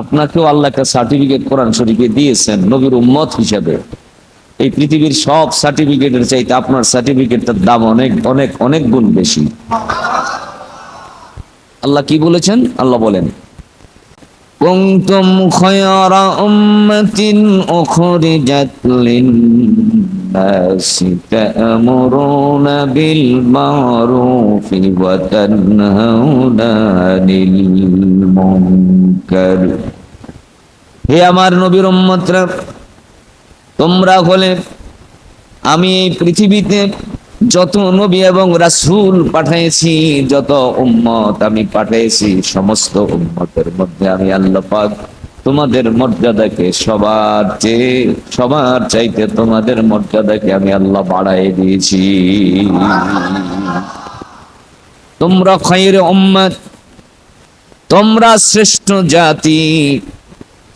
আপনাকেও আল্লাহকে সার্টিফিকেট কোরআন শরীফে দিয়েছেন নবীর উম্মত হিসাবে। এই পৃথিবীর সব সার্টিফিকেটের চাইতে আপনার সার্টিফিকেটটার দাম অনেক অনেক অনেক গুণ বেশি। আল্লাহ কি বলেছেন? আল্লাহ বলেন كنتم خير أمة أخرجت للناس تأمرون بالمعروف وتنهون عن المنكر হে আমার নবীর উম্মতরা তোমরা হলে আমি এই পৃথিবীতে যত নবী এবং রাসূল পাঠিয়েছি যত উম্মত আমি পাঠিয়েছি সমস্ত উম্মতের মধ্যে আমি আল্লাহ পাক তোমাদের মর্যাদাকে সবার চেয়ে, সবার চাইতে তোমাদের মর্যাদাকে আমি আল্লাহ বাড়াই দিয়েছি। তোমরা খয়ের উম্মত, তোমরা শ্রেষ্ঠ জাতি,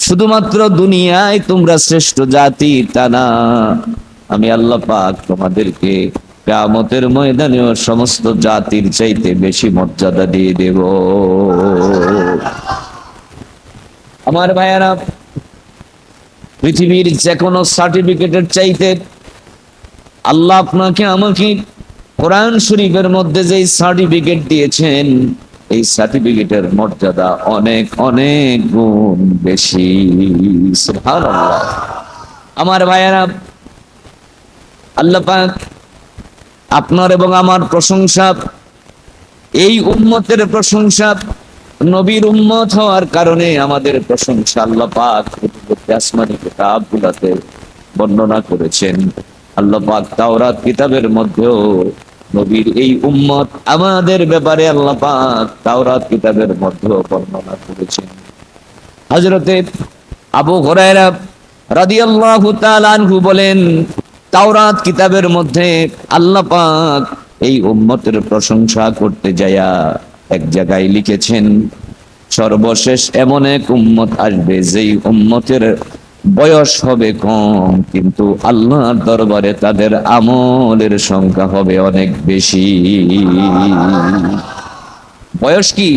শুধুমাত্র দুনিয়ায় তোমরা শ্রেষ্ঠ জাতি তা না। আমি আল্লাহ পাক তোমাদেরকে কিয়ামতের ময়দানেও সমস্ত জাতির চাইতে বেশি মর্যাদা দিয়ে দেব। আমার ভাইয়ারা, পৃথিবীর যে কোনো সার্টিফিকেটের চাইতে আল্লাহ আপনাকে আমাকে কোরআন শরীফের মধ্যে যে সার্টিফিকেট দিয়েছেন, এই সার্টিফিকেটের মর্যাদা অনেক অনেক গুণ বেশি। আমার ভাইয়েরা, আল্লাহ পাক আপনার এবং আমার প্রশংসা, এই উম্মতের প্রশংসা নবীর উম্মত হওয়ার কারণে আমাদের প্রশংসা আল্লাহ পাক আসমানি কিতাবগুলোতে বর্ণনা করেছেন। আল্লাহ পাক তাওরাত কিতাবের মধ্যেও নবীর এই উম্মত আমাদের ব্যাপারে আল্লাহ পাক তাওরাত কিতাবের মধ্যেও বর্ণনা করেছেন। হযরতে আবু হুরায়রা রাদিয়াল্লাহু তাআলা আনহু বলেন তাওরাত কিতাবের মধ্যে আল্লাহ পাক এই উম্মতের প্রশংসা করতে যায়া এক জায়গায় লিখেছেন, সর্বশেষ এমন এক উম্মত আসবে যেই উম্মতের বয়স হবে কম, কিন্তু আল্লাহর দরবারে তাদের আমলের সংখ্যা হবে অনেক বেশি। বয়স কি?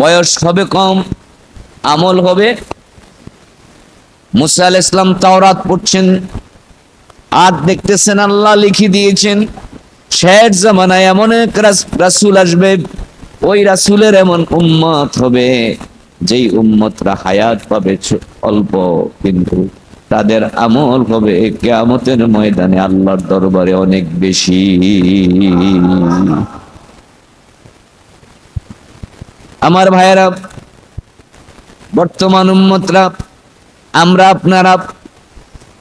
বয়স হবে কম, আমল হবে? মুসা আল ইসলাম তাওরাত পড়ছেন আর দেখতেছেন আল্লাহ লিখি দিয়েছেন, শেষ জামানায় এমন এক রাস- রাসূল আসবে, ওই রাসূলের এমন উম্মত হবে, যেই উম্মতরা হায়াত পাবে অল্প, কিন্তু তাদের আমল হবে কেয়ামতের ময়দানে আল্লাহর দরবারে অনেক বেশি। আমার ভাইয়েরা, বর্তমান উম্মতরা, আমরা আপনারা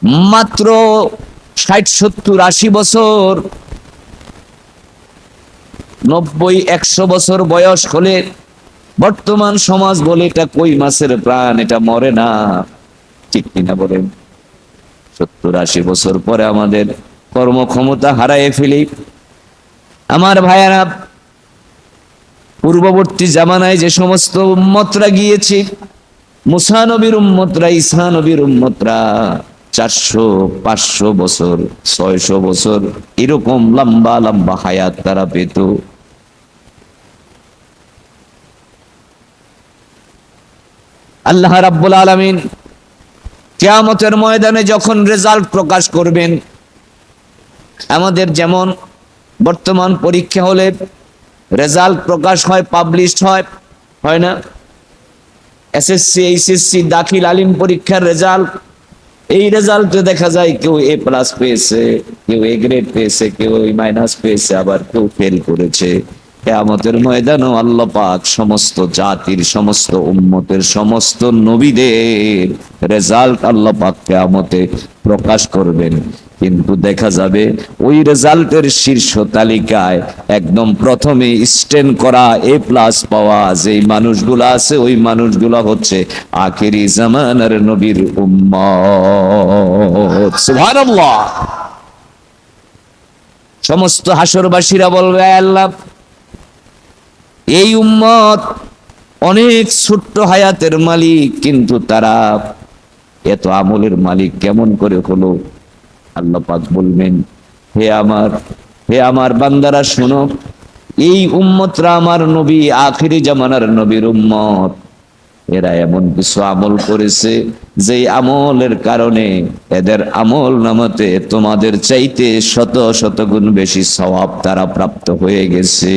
মাত্র ষাট, সত্তর, আশি বছর, নব্বই, একশো বছর বয়স হলে বর্তমান সমাজ বলে এটা কই মাছের প্রাণ, এটা মরে না। ঠিক কিনা বলেন? সত্তর, আশি বছর পরে আমাদের কর্মক্ষমতা হারায় ফেলি। আমার ভাইয়ারা, পূর্ববর্তী জামানায় যে সমস্ত উম্মতরা গিয়েছে, মুসা নবীর উম্মতরা, ঈসা নবীর উম্মতরা চারশো, পাঁচশো বছর, ছয়শো বছর এরকম লম্বা লম্বা হায়াত তারা পেত। আল্লাহ রাব্বুল আলামিন কেয়ামতের ময়দানে যখন রেজাল্ট প্রকাশ করবেন, আমাদের যেমন বর্তমান পরীক্ষা হলে রেজাল্ট প্রকাশ হয় পাবলিশড হয় হয় না? এসএসসি, এইচএসসি, দাখিল আলিম পরীক্ষার রেজাল্ট এই রেজাল্টে দেখা যায় কেউ এ প্লাস পেয়েছে, কেউ এ গ্রেড পেয়েছে, কেউ এই মাইনাস পেয়েছে, আবার কেউ ফেল করেছে। কেয়ামতের ময়দানও আল্লাহ পাক সমস্ত জাতির, সমস্ত উম্মতের, সমস্ত নবীদের রেজাল্ট আল্লাহ পাক কেয়ামতে প্রকাশ করবেন। কিন্তু দেখা যাবে ওই রেজাল্টের শীর্ষ তালিকায় একদম প্রথমে স্ট্যান্ড করা এ প্লাস পাওয়া যেই মানুষগুলো আছে, ওই মানুষগুলো হচ্ছে আখেরি জামানার নবীর সমস্ত হাসরবাসীরা বলবে আল্লাহ, এই উম্মত অনেক ছোট্ট হায়াতের মালিক, কিন্তু তারা এত আমলের মালিক কেমন করে হলো? আল্লাহ পাক বলবেন, হে আমার হে আমার বান্দারা, শোনো, এই উম্মতরা আমার নবী, আখিরি জামানার নবীর উম্মত। এরা এমন কিছু আমল করেছে যে আমলের কারণে এদের আমল নামাতে তোমাদের চাইতে শত শত গুণ বেশি স্বভাব তারা প্রাপ্ত হয়ে গেছে।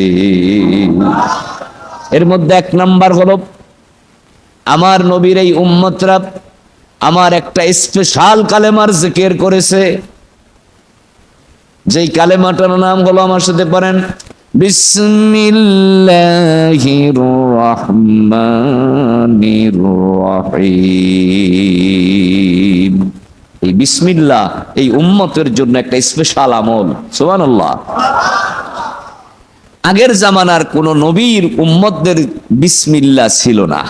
এর মধ্যে এক নাম্বার হলো, আমার নবীর এই উম্মতরা আমার একটা স্পেশাল কালেমার জিকির করেছে যেই কালেমাটার নাম হলো আমার সাথে পড়েন বিসমিল্লাহির রহমানির রহিম এই বিসমিল্লাহ, এই উম্মতের জন্য একটা স্পেশাল আমল, সুবহানাল্লাহ। আগের জামানার কোন নবীর উম্মতদের বিসমিল্লাহ ছিল না।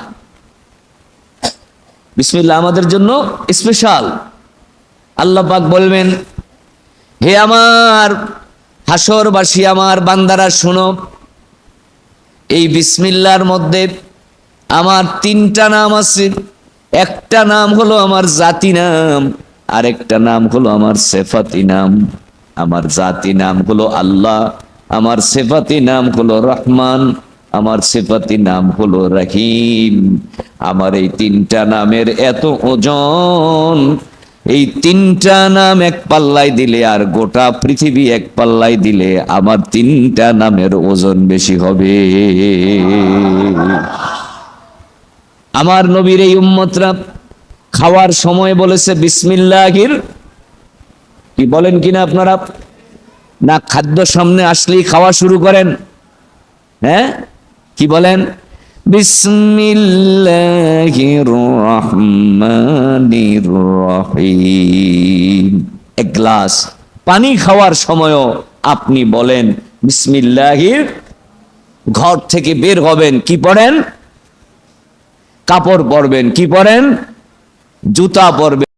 বিসমিল্লাহ আমাদের জন্য স্পেশাল আল্লাহ পাক বলবেন হে আমার হাসরবাসী আমার বান্দারা, শোনো। এই বিসমিল্লার মধ্যে আমার তিনটা নাম আছে। একটা নাম হলো আমার জাতি নাম আরেকটা নাম হলো আমার সেফাতি নাম। আমার জাতি নাম হলো আল্লাহ, আমার সেফাতি নাম হলো রহমান, আমার সেফাতি নাম হলো রহিম। আমার এই তিনটা নামের এত ওজন এই তিনটা নাম এক পাল্লায় দিলে আর গোটা পৃথিবী এক পাল্লায় দিলে আমার তিনটা নামের ওজন বেশি হবে। আমার নবীর এই উম্মতরা খাওয়ার সময় বলেছে, বিসমিল্লাহির কি বলেন কিনা আপনারা? না, খাদ্য সামনে আসলেই খাওয়া শুরু করেন। হ্যাঁ? কি বলেন? বিসমিল্লাহির রহমানির রহিম এক গ্লাস পানি খাওয়ার সময়ও আপনি বলেন, বিসমিল্লাহির ঘর থেকে বের হবেন, কি পড়েন? কাপড় পরবেন, কি পরেন জুতা পরবেন।